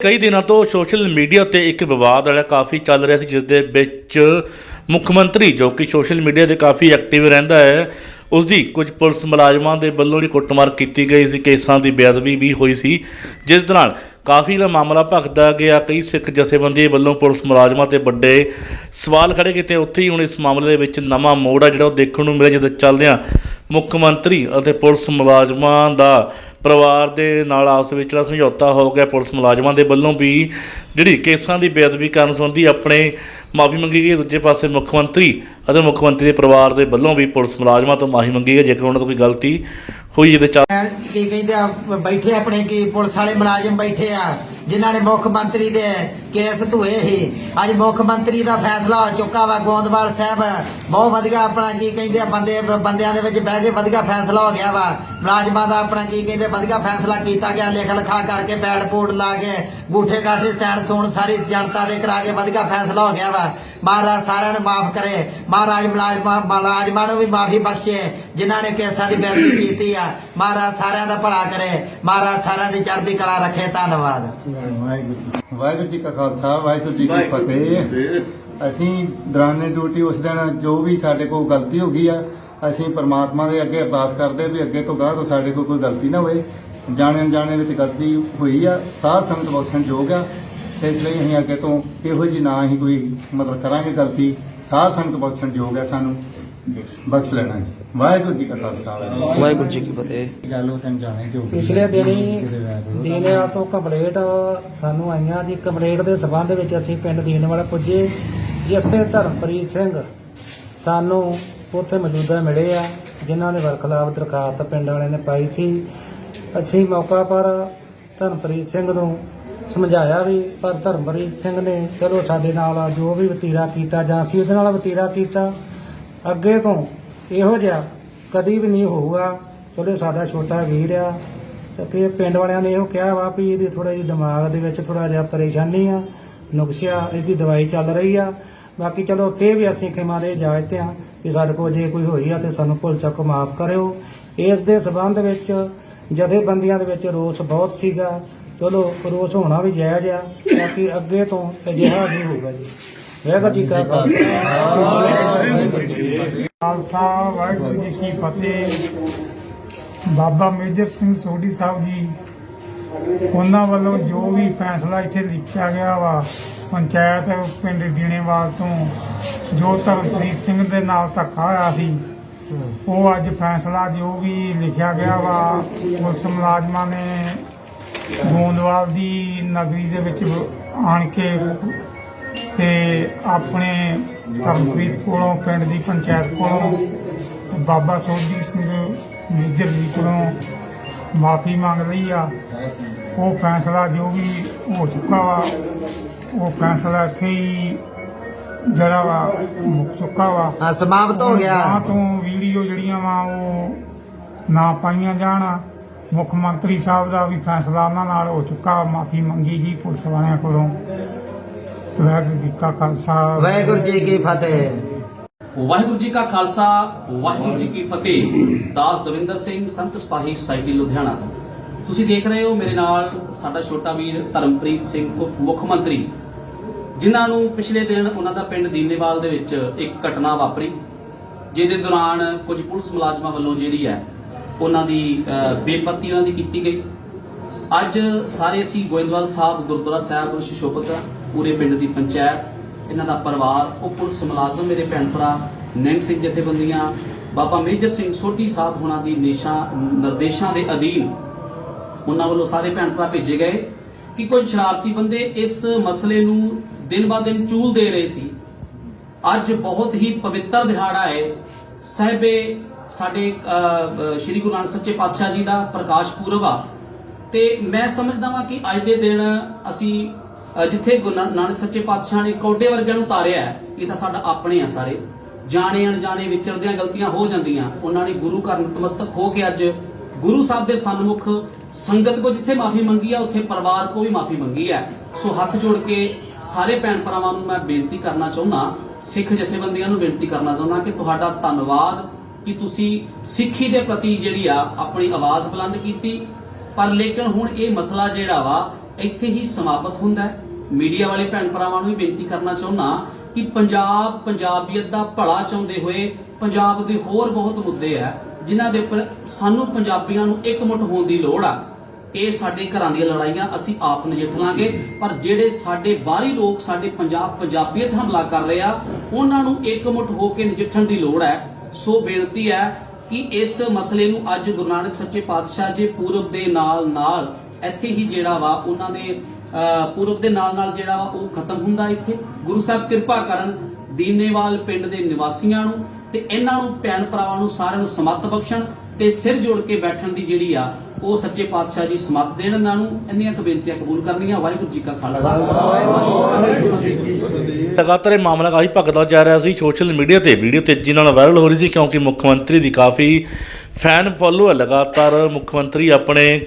ਕਈ ਦਿਨਾਂ ਤੋਂ ਸੋਸ਼ਲ ਮੀਡੀਆ ਤੇ ਇੱਕ ਵਿਵਾਦ ਵਾਲਾ ਕਾਫੀ ਚੱਲ ਰਿਹਾ ਸੀ ਜਿਸ ਦੇ ਵਿੱਚ ਮੁੱਖ ਮੰਤਰੀ ਜੋ ਕਿ ਸੋਸ਼ਲ ਮੀਡੀਆ ਤੇ ਕਾਫੀ ਐਕਟਿਵ ਰਹਿੰਦਾ ਹੈ ਉਸ ਦੀ ਕੁਝ ਪੁਲਿਸ ਮੁਲਾਜ਼ਮਾਂ ਦੇ ਵੱਲੋਂ ਜਿਹੜੀ ਕੁੱਟਮਾਰ ਕੀਤੀ ਗਈ ਸੀ, ਕੇਸਾਂ ਦੀ ਬੇਅਦਬੀ ਵੀ ਹੋਈ ਸੀ, ਜਿਸ ਦੌਰਾਨ ਕਾਫੀ ਦਾ ਮਾਮਲਾ ਭਖਦਾ ਗਿਆ, ਕਈ ਸਿੱਖ ਜਥੇਬੰਦੀ ਵੱਲੋਂ ਪੁਲਿਸ ਮੁਲਾਜ਼ਮਾਂ ਤੇ ਵੱਡੇ ਸਵਾਲ ਖੜੇ ਕੀਤੇ, ਉੱਥੇ ਹੀ ਹੁਣ ਇਸ ਮਾਮਲੇ ਦੇ ਵਿੱਚ ਨਵਾਂ ਮੋੜ ਆ, ਜਿਹੜਾ ਉਹ ਦੇਖਣ ਨੂੰ ਮਿਲਿਆ ਜਦੋਂ ਚੱਲਦਿਆਂ ਮੁੱਖ ਮੰਤਰੀ ਅਤੇ ਪੁਲਿਸ ਮੁਲਾਜ਼ਮਾਂ ਦਾ ਪਰਿਵਾਰ ਦੇ ਨਾਲ ਆਪਸ ਵਿੱਚ ਜਿਹੜਾ ਸਮਝੌਤਾ ਹੋ ਗਿਆ, ਪੁਲਿਸ ਮੁਲਾਜ਼ਮਾਂ ਦੇ ਵੱਲੋਂ ਵੀ ਜਿਹੜੀ ਕੇਸਾਂ ਦੀ ਬੇਅਦਬੀ ਕਰਨ ਸੰਬੰਧੀ ਆਪਣੇ ਮਾਫੀ ਮੰਗੀ ਗਈ। ਦੂਜੇ ਪਾਸੇ ਮੁੱਖ ਮੰਤਰੀ ਅਤੇ ਮੁੱਖ ਮੰਤਰੀ ਦੇ ਪਰਿਵਾਰ ਦੇ ਵੱਲੋਂ ਵੀ ਪੁਲਿਸ ਮੁਲਾਜ਼ਮਾਂ ਤੋਂ ਮਾਫੀ ਮੰਗੀ ਹੈ। ਜੇਕਰ ਉਹਨਾਂ ਤੋਂ ਕੋਈ ਗਲਤੀ ਹੋਈ ਜਿਹਦੇ ਚੱਲ ਕੀ ਕਹਿੰਦੇ ਆ, ਬੈਠੇ ਆਪਣੇ ਕੀ ਪੁਲਿਸ ਵਾਲੇ ਮੁਲਾਜ਼ਮ ਬੈਠੇ ਆ, ਜਿਨ੍ਹਾਂ ਨੇ ਮੁੱਖ ਮੰਤਰੀ ਦੇ ਕੇਸ ਧੋਏ ਸੀ। ਅੱਜ ਮੁੱਖ ਮੰਤਰੀ ਦਾ ਫੈਸਲਾ ਹੋ ਚੁੱਕਾ ਵਾ, ਗੋਂਦਵਾਲ ਸਾਹਿਬ। ਬਹੁਤ ਵਧੀਆ ਆਪਣਾ ਕੀ ਕਹਿੰਦੇ ਆ, ਬੰਦੇ, ਬੰਦਿਆਂ ਦੇ ਵਿੱਚ ਬਹਿ ਕੇ ਵਧੀਆ ਫੈਸਲਾ ਹੋ ਗਿਆ ਵਾ। ਮੁਲਾਜ਼ਮਾਂ ਦਾ ਆਪਣਾ ਕੀ ਕਹਿੰਦੇ ਵਧੀਆ ਫੈਸਲਾ ਕੀਤਾ ਗਿਆ। ਲਿਖ ਲਿਖਾ ਕਰਕੇ ਬੈਡ ਬੋਰਡ ਲਾ ਕੇ ਗੂਠੇ ਗਾਠੇ, ਸੈਣ ਸੂਣ ਸਾਰੀ ਜਨਤਾ ਦੇ ਕਰਾ ਕੇ ਵਧੀਆ ਫੈਸਲਾ ਹੋ ਗਿਆ ਵਾ। ਮਹਾਰਾਜ ਸਾਰਿਆਂ ਨੂੰ ਮਾਫ ਕਰੇ। ਮਹਾਰਾਜ ਮੁਲਾਜ਼ਮਾਂ ਮੁਲਾਜ਼ਮਾਂ ਨੂੰ ਵੀ ਮਾਫੀ ਬਖਸ਼ੇ ਜਿਨ੍ਹਾਂ ਨੇ ਕੇਸਾਂ ਦੀ ਬੇਇੱਜ਼ਤੀ ਕੀਤੀ ਆ। ਮਹਾਰਾਜ ਸਾਰਿਆਂ ਦਾ ਭਲਾ ਕਰੇ। ਮਹਾਰਾਜ ਸਾਰਿਆਂ ਦੀ ਚੜ੍ਹਦੀ ਕਲਾ ਰੱਖੇ ਧੰਨਵਾਦ। ਵਾਹਿਗੁਰੂ ਵਾਹਿਗੁਰੂ ਜੀ ਕਾ ਖਾਲਸਾ ਵਾਹਿਗੁਰੂ ਜੀ ਕੀ ਫਤਿਹ। ਅਸੀਂ ਦੌਰਾਨੇ ਡਿਊਟੀ ਉਸ ਦਿਨ ਜੋ ਵੀ ਸਾਡੇ ਕੋਲ ਗਲਤੀ ਹੋ ਗਈ ਆ ਅਸੀਂ ਪਰਮਾਤਮਾ ਦੇ ਅੱਗੇ ਅਰਦਾਸ ਕਰਦੇ ਵੀ ਅੱਗੇ ਤੋਂ ਗਾਹ ਤੋਂ ਸਾਡੇ ਕੋਲ ਕੋਈ ਗਲਤੀ ਨਾ ਹੋਵੇ। ਜਾਣੇ ਅਣਜਾਣੇ ਵਿੱਚ ਗਲਤੀ ਹੋਈ ਆ ਸਾਧ ਸੰਗਤ ਬਖਸ਼ਣ ਯੋਗ ਆ। ਤੇ ਇਸ ਲਈ ਅਸੀਂ ਅੱਗੇ ਤੋਂ ਇਹੋ ਜੀ ਨਾ ਹੀ ਕੋਈ ਮਤਲਬ ਕਰਾਂਗੇ ਗਲਤੀ। ਸਾਧ ਸੰਗਤ ਬਖਸ਼ਣ ਯੋਗ ਆ ਸਾਨੂੰ। ਬਖਸ਼ ਲੈਣਾ ਜੀ। ਵਾਹਿਗੁਰੂ ਜੀ ਕਾ ਖਾਲਸਾ। ਵਾਹਿਗੁਰੂ ਜੀ ਕੀ ਫਤਿਹ। ਗੱਲ ਉਹ ਤੈਨੂੰ ਜਾਣੇ ਜੋ ਪਿਛਲੇ ਦਿਨੀ ਦੀਨਿਆਂ ਤੋਂ ਕੰਪਲੇਂਟ ਸਾਨੂੰ ਆਈਆਂ ਜੀ। ਕੰਪਲੇਂਟ ਦੇ ਸਬੰਧ ਵਿੱਚ ਅਸੀਂ ਪਿੰਡ ਦੀਨਵਾਲਾ ਪੁੱਜੇ। ਜਿੱਥੇ ਧਰਮਪ੍ਰੀਤ ਸਿੰਘ ਸਾਨੂੰ ਉੱਥੇ ਮੌਜੂਦਾ ਮਿਲੇ ਆ। ਜਿਨ੍ਹਾਂ ਨੇ ਵਰਖਲਾਫ ਦਰਖਾਸਤ ਪਿੰਡ ਵਾਲਿਆਂ ਨੇ ਪਾਈ ਸੀ। ਅਸੀਂ ਮੌਕਾ ਪਰ ਧਰਮਪ੍ਰੀਤ ਸਿੰਘ ਨੂੰ ਸਮਝਾਇਆ ਵੀ ਪਰ ਧਰਮਪ੍ਰੀਤ ਸਿੰਘ ਨੇ, ਚਲੋ ਸਾਡੇ ਨਾਲ ਜੋ ਵੀ ਵਤੀਰਾ ਕੀਤਾ ਜਾਂ ਅਸੀਂ ਉਹਦੇ ਨਾਲ ਵਤੀਰਾ ਕੀਤਾ, ਅੱਗੇ ਤੋਂ ਇਹੋ ਜਿਹਾ ਕਦੀ ਵੀ ਨਹੀਂ ਹੋਊਗਾ। ਚਲੋ ਸਾਡਾ ਛੋਟਾ ਵੀਰ ਆ, ਤੇ ਫਿਰ ਪਿੰਡ ਵਾਲਿਆਂ ਨੇ ਇਹੋ ਕਿਹਾ ਵਾ ਵੀ ਇਹਦੀ ਥੋੜਾ ਜਿਹਾ ਦਿਮਾਗ ਦੇ ਵਿੱਚ ਥੋੜਾ ਜਿਹਾ ਪਰੇਸ਼ਾਨੀ ਆ, ਨੁਕਸਿਆ, ਇਹਦੀ ਦਵਾਈ ਚੱਲ ਰਹੀ ਆ। ਬਾਕੀ ਚਲੋ ਫੇਰ ਵੀ ਅਸੀਂ ਖਿਮਾ ਦੇ ਇਜਾਜ਼ਤ ਆ ਕਿ ਸਾਡੇ ਕੋਲ ਜੇ ਕੋਈ ਹੋਈ ਆ ਤੇ ਸਾਨੂੰ ਭੁੱਲ ਚੱਕ ਮਾਫ ਕਰਿਓ। ਇਸ ਦੇ ਸਬੰਧ ਵਿੱਚ ਜਥੇਬੰਦੀਆਂ ਦੇ ਵਿੱਚ ਰੋਸ ਬਹੁਤ ਸੀਗਾ। ਚਲੋ ਰੋਸ ਹੋਣਾ ਵੀ ਜਾਇਜ਼ ਆ, ਬਾਕੀ ਅੱਗੇ ਤੋਂ ਅਜਿਹਾ ਨਹੀਂ ਹੋਊਗਾ ਜੀ। ਵਾਹਿਗੁਰੂ ਜੀ ਕਾ ਖਾਲਸਾ। ਵਾਹਿਗੁਰੂ ਜੀ ਕੀ ਫਤਿਹ। ਬਾਬਾ ਮੇਜਰ ਸਿੰਘ ਸੋਢੀ ਸਾਹਿਬ ਜੀ, ਉਹਨਾਂ ਵੱਲੋਂ ਜੋ ਵੀ ਫੈਸਲਾ ਇੱਥੇ ਲਿਖਿਆ ਗਿਆ ਵਾ, ਪੰਚਾਇਤ ਪਿੰਡ ਡੀਣੇਵਾਲ ਤੋਂ, ਜੋ ਧਰਮਪ੍ਰੀਤ ਸਿੰਘ ਦੇ ਨਾਲ ਧੱਕਾ ਹੋਇਆ ਸੀ, ਉਹ ਅੱਜ ਫੈਸਲਾ ਜੋ ਵੀ ਲਿਖਿਆ ਗਿਆ ਵਾ। ਪੁਲਿਸ ਮੁਲਾਜ਼ਮਾਂ ਨੇ ਗੋਂਦਵਾਲ ਦੀ ਨਗਰੀ ਦੇ ਵਿੱਚ ਆਣ ਕੇ ਤੇ ਆਪਣੇ ਧਰਮਪ੍ਰੀਤ ਕੋਲੋਂ ਪਿੰਡ ਦੀ ਪੰਚਾਇਤ ਕੋਲੋਂ ਬਾਬਾ ਸੋਢੀ ਸਿੰਘ ਮੇਜਰ ਜੀ ਕੋਲੋਂ ਮਾਫੀ ਮੰਗ ਲਈ ਆ। ਉਹ ਫੈਸਲਾ ਜੋ ਵੀ ਹੋ ਚੁੱਕਾ ਵਾ ਉਹ ਫੈਸਲਾ ਹੀ ਜਿਹੜਾ ਵਾ ਮੁੱਕ ਚੁੱਕਾ ਵਾ। ਹਾਂ ਸਮਾਪਤ ਹੋ ਗਿਆ। ਨਾ ਤੋਂ ਵੀਡੀਓ ਜਿਹੜੀਆਂ ਵਾ ਉਹ ਨਾ ਪਾਈਆਂ ਜਾਣ। ਮੁੱਖ ਮੰਤਰੀ ਸਾਹਿਬ ਦਾ ਵੀ ਫੈਸਲਾ ਉਹਨਾਂ ਨਾਲ ਹੋ ਚੁੱਕਾ ਮਾਫੀ ਮੰਗੀ ਗਈ ਪੁਲਿਸ ਵਾਲਿਆਂ ਕੋਲੋਂ। ਵਾਹਿਗੁਰੂ ਜੀ ਕਾ ਖਾਲਸਾ। ਵਾਹਿਗੁਰੂ ਜੀ ਕੀ ਫਤਿਹ। ਵਾਹਿਗੁਰੂ ਜੀ ਕਾ ਖਾਲਸਾ ਵਾਹਿਗੁਰੂ ਜੀ ਕੀ ਫਤਿਹ। ਦਾਸ ਦਵਿੰਦਰ ਸਿੰਘ ਸੰਤ ਸਿਪਾਹੀ ਸੁਸਾਇਟੀ ਲੁਧਿਆਣਾ ਤੋਂ। ਤੁਸੀਂ ਦੇਖ ਰਹੇ ਹੋ ਮੇਰੇ ਨਾਲ ਸਾਡਾ ਛੋਟਾ ਵੀਰ ਧਰਮਪ੍ਰੀਤ ਸਿੰਘ ਮੁੱਖ ਮੰਤਰੀ। ਜਿਨ੍ਹਾਂ ਨੂੰ ਪਿਛਲੇ ਦਿਨ ਉਹਨਾਂ ਦਾ ਪਿੰਡ ਦੀਨੇਵਾਲ ਦੇ ਵਿੱਚ ਇੱਕ ਘਟਨਾ ਵਾਪਰੀ ਜਿਹਦੇ ਦੌਰਾਨ ਕੁਝ ਪੁਲਿਸ ਮੁਲਾਜ਼ਮਾਂ ਵੱਲੋਂ ਜਿਹੜੀ ਹੈ ਉਹਨਾਂ ਦੀ ਬੇਪਤੀ ਉਹਨਾਂ ਦੀ ਕੀਤੀ ਗਈ। ਅੱਜ ਸਾਰੇ ਅਸੀਂ ਗੋਇੰਦਵਾਲ ਸਾਹਿਬ, ਗੁਰਦੁਆਰਾ ਸਾਹਿਬ ਸ਼ਿਸ਼ੋਪਤ ਪੂਰੇ ਪਿੰਡ ਦੀ ਪੰਚਾਇਤ, ਇਹਨਾਂ ਦਾ ਪਰਿਵਾਰ, ਉਹ ਪੁਲਿਸ ਮੁਲਾਜ਼ਮ, ਮੇਰੇ ਭੈਣ ਭਰਾ ਨੈਂਗ ਸਿੰਘ ਜਥੇਬੰਦੀਆਂ, ਬਾਬਾ ਮੇਜਰ ਸਿੰਘ ਸੋਢੀ ਸਾਹਿਬ ਹੋਣਾ ਦੀ ਨਿਸ਼ਾ, ਨਿਰਦੇਸ਼ਾਂ ਦੇ ਅਧੀਨ ਉਹਨਾਂ ਵੱਲੋਂ ਸਾਰੇ ਭੈਣ ਭਰਾ ਭੇਜੇ ਗਏ ਕਿ ਕੁਝ ਸ਼ਰਾਰਤੀ ਬੰਦੇ ਇਸ ਮਸਲੇ ਨੂੰ ਦਿਨ ਬਾ ਦਿਨ ਚੂਲ ਦੇ ਰਹੇ ਸੀ। ਅੱਜ ਬਹੁਤ ਹੀ ਪਵਿੱਤਰ ਦਿਹਾੜਾ ਹੈ। ਸਹਿਬੇ ਸਾਡੇ ਸ਼੍ਰੀ ਗੁਰੂ ਨਾਨਕ ਸੱਚੇ ਪਾਤਸ਼ਾਹ ਜੀ ਦਾ ਪ੍ਰਕਾਸ਼ ਪੁਰਬ ਆ। ਤੇ ਮੈਂ ਸਮਝਦਾ ਵਾਂ ਕਿ ਅੱਜ ਦੇ ਦਿਨ ਅਸੀਂ ਜਿੱਥੇ ਗੁਰੂ ਨਾਨਕ ਸੱਚੇ ਪਾਤਸ਼ਾਹ ਨੇ ਕੋਡੇ ਵਰਗਿਆਂ ਨੂੰ ਤਾਰਿਆ ਇਹ ਤਾਂ ਸਾਡਾ ਆਪਣੇ ਆ ਸਾਰੇ। ਜਾਣੇ, ਅਣਜਾਣੇ, ਵਿਚਰਦਿਆਂ ਗਲਤੀਆਂ ਹੋ ਜਾਂਦੀਆਂ। ਉਹਨਾਂ ਨੇ ਗੁਰੂ ਘਰ ਨਤਮਸਤਕ ਹੋ ਕੇ ਅੱਜ ਗੁਰੂ ਸਾਹਿਬ ਦੇ ਸਨਮੁਖ ਸੰਗਤ ਕੋ ਜਿੱਥੇ ਮਾਫੀ ਮੰਗੀ ਆ, ਉੱਥੇ ਪਰਿਵਾਰ ਕੋ ਵੀ ਮਾਫੀ ਮੰਗੀ ਹੈ। ਸੋ ਹੱਥ ਜੋੜ ਕੇ ਸਾਰੇ ਭੈਣ ਭਰਾਵਾਂ ਨੂੰ ਮੈਂ ਬੇਨਤੀ ਕਰਨਾ ਚਾਹੁੰਦਾ, ਸਿੱਖ ਜਥੇਬੰਦੀਆਂ ਨੂੰ ਬੇਨਤੀ ਕਰਨਾ ਚਾਹੁੰਦਾ ਕਿ ਤੁਹਾਡਾ ਧੰਨਵਾਦ ਕਿ ਤੁਸੀਂ ਸਿੱਖੀ ਦੇ ਪ੍ਰਤੀ ਜਿਹੜੀ ਆ ਆਪਣੀ ਆਵਾਜ਼ ਬੁਲੰਦ ਕੀਤੀ। ਪਰ ਲੇਕਿਨ ਹੁਣ ਇਹ ਮਸਲਾ ਜਿਹੜਾ ਵਾ, ਇੱਥੇ ਹੀ ਸਮਾਪਤ ਹੁੰਦਾ ਹੈ। ਮੀਡੀਆ ਵਾਲੇ ਭੈਣ ਭਰਾਵਾਂ ਨੂੰ ਵੀ ਬੇਨਤੀ ਕਰਨਾ ਚਾਹੁੰਦਾ ਕਿ ਪੰਜਾਬ ਪੰਜਾਬੀਅਤ ਦਾ ਭਲਾ ਚਾਹੁੰਦੇ ਹੋਏ ਪੰਜਾਬ ਦੇ ਹੋਰ ਬਹੁਤ ਮੁੱਦੇ ਆ, ਜਿਨ੍ਹਾਂ ਦੇ ਉੱਪਰ ਸਾਨੂੰ ਪੰਜਾਬੀਆਂ ਨੂੰ ਇਕਮੁੱਠ ਹੋਣ ਦੀ ਲੋੜ ਆ। ਇਹ ਸਾਡੇ ਘਰਾਂ ਦੀਆਂ ਲੜਾਈਆਂ ਅਸੀਂ ਆਪ ਨਜਿੱਠ ਲਾਂਗੇ, ਪਰ ਜਿਹੜੇ ਸਾਡੇ ਬਾਹਰੀ ਲੋਕ, ਸਾਡੇ ਪੰਜਾਬ ਪੰਜਾਬੀਅਤ ਹਮਲਾ ਕਰ ਰਹੇ ਆ, ਉਹਨਾਂ ਨੂੰ ਇਕਮੁੱਠ ਹੋ ਕੇ ਨਜਿੱਠਣ ਦੀ ਲੋੜ ਹੈ। ਸੋ ਬੇਨਤੀ ਹੈ ਕਿ ਇਸ ਮਸਲੇ ਨੂੰ ਅੱਜ ਗੁਰੂ ਨਾਨਕ ਸੱਚੇ ਪਾਤਸ਼ਾਹ ਜੀ ਪੂਰਬ ਦੇ ਨਾਲ ਨਾਲ ਇੱਥੇ ਹੀ ਜਿਹੜਾ ਵਾ ਉਹਨਾਂ ਦੇ ਪੂਰਬ ਦੇ ਨਾਲ ਨਾਲ ਜਿਹੜਾ ਵਾ ਉਹ ਖਤਮ ਹੁੰਦਾ ਇੱਥੇ। ਗੁਰੂ ਸਾਹਿਬ ਕਿਰਪਾ ਕਰਨ ਦੀਨੇਵਾਲ ਪਿੰਡ ਦੇ ਨਿਵਾਸੀਆਂ ਨੂੰ ਤੇ ਇਹਨਾਂ ਨੂੰ, ਭੈਣ ਭਰਾਵਾਂ ਨੂੰ ਸਾਰਿਆਂ ਨੂੰ ਸਮੱਤ ਬਖਸ਼ਣ ਤੇ ਸਿਰ ਜੋੜ ਕੇ ਬੈਠਣ ਦੀ ਜਿਹੜੀ ਆ ਉਹ ਸੱਚੇ ਪਾਤਸ਼ਾਹ ਜੀ ਸਮੱਤ ਦੇਣ ਇਹਨਾਂ ਨੂੰ, ਇੰਨੀਆਂ ਕੁ ਬੇਨਤੀਆਂ ਕਬੂਲ ਕਰਨੀਆਂ, ਵਾਹਿਗੁਰੂ ਜੀ ਕਾ ਖਾਲਸਾ। ਵਾਹਿਗੁਰੂ ਜੀ ਕੀ ਫਤਿਹ ਲਗਾਤਾਰ ਇਹ ਮਾਮਲਾ ਕਾਫੀ ਭਗਦਾ ਜਾ ਰਿਹਾ ਸੀ ਸੋਸ਼ਲ ਮੀਡੀਆ ਤੇ, ਵੀਡੀਓ ਤੇਜ਼ੀ ਨਾਲ ਵਾਇਰਲ ਹੋ ਰਹੀ ਸੀ ਕਿਉਂਕਿ ਮੁੱਖ ਮੰਤਰੀ ਦੀ ਕਾਫੀ ਫੈਨ ਫੋਲੋ ਹੈ। ਲਗਾਤਾਰ ਮੁੱਖ ਮੰਤਰੀ ਆਪਣੇ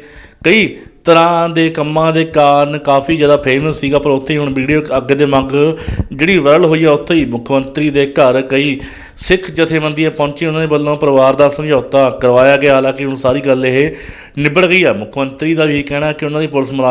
ਕਈ ਤਰ੍ਹਾਂ ਦੇ ਕੰਮਾਂ ਦੇ ਕਾਰਨ ਕਾਫੀ ਜ਼ਿਆਦਾ ਫੇਮਸ ਸੀਗਾ, ਪਰ ਉੱਥੇ ਹੀ ਹੁਣ ਵੀਡੀਓ ਅੱਗੇ ਦੇ ਮੰਗ ਜਿਹੜੀ ਵਾਇਰਲ ਹੋਈ ਆ, ਉੱਥੇ ਹੀ ਮੁੱਖ ਮੰਤਰੀ ਦੇ ਘਰ ਕਈ ਸਿੱਖ ਜਥੇਬੰਦੀਆਂ ਪਹੁੰਚੀ ਉਹਨਾਂ ਦੇ ਵੱਲੋਂ ਪਰਿਵਾਰ ਦਾ ਸਮਝੌਤਾ ਕਰਵਾਇਆ ਗਿਆ। ਹਾਲਾਂਕਿ ਹੁਣ ਸਾਰੀ ਗੱਲ ਇਹ ਨਿਬੜ ਗਈ ਆ। ਮੁੱਖ ਮੰਤਰੀ ਦਾ ਵੀ ਕਹਿਣਾ ਕਿ ਉਹਨਾਂ ਦੀ ਪੁਲਿਸ ਮੁਲਾ